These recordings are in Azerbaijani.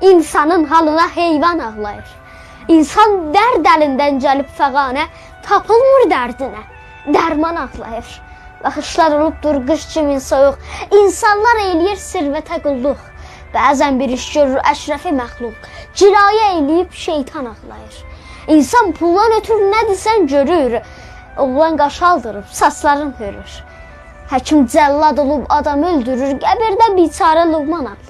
İnsanın halına heyvan ağlayır. İnsan dərd əlindən gəlib fəqanə, tapılmır dərdinə. Dərman ağlayır. Baxışlar olubdur qış kimi soyuq. İnsanlar eləyir sirvətə qulluq. Bəzən bir iş görür əşrəfi məxluq. Cirayə eləyib şeytan ağlayır. İnsan puldan ötür nə desən görür. Oğlan qaşaldırıb, saçların hörür. Həkim cəllad olub adam öldürür, qəbirdə biçarə Luqman ağlayır.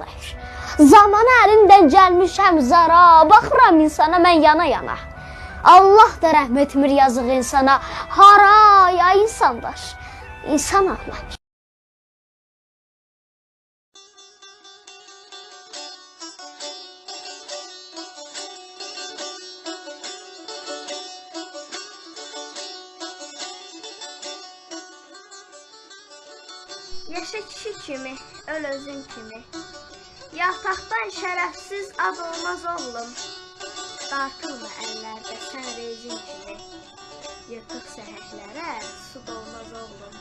Zamanı əlindən gəlmişəm zara, baxıram insana mən yana-yana. Allah da rəhm etmir yazıq insana. Hara ya insanlar? İnsan ağlayır. Yaşa kişi kimi, öl özün kimi. Yataqdan şərəfsiz ad olmaz oğlum. Dartılma əllərdə sən rezin kimi. Yırtıq səhəhlərə su dolmaz oğlum.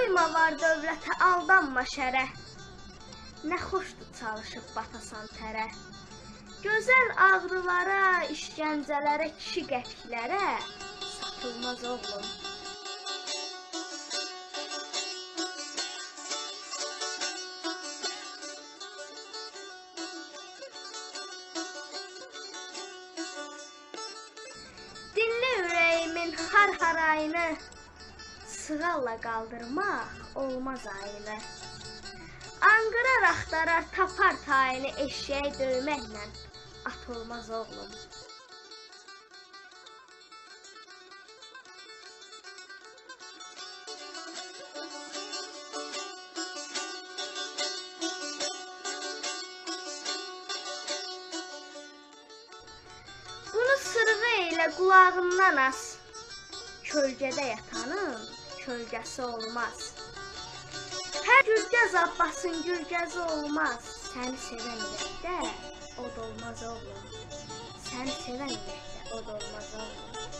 Uyma var dövlətə, aldanma şərə. Nə xoşdur çalışıb batasan tərə. Gözəl ağrılara, işgəncələrə, kişi qəpiklərə satılmaz oğlum. Dinlə ürəyimin har-harayını sığalla qaldırmaq olmaz ayını. Anqırar axtarar tapar tayini eşeğe dövməklə atılmaz oğlum. Bunu sırğı ilə qulağından as. Kölgədə yatanın kölgəsi olmaz. Gülgəz Abbasın gülgəzi olmaz. Səni sevən ürəkdə od olmaz oğlum. Səni sevən ürəkdə od olmaz oğlum.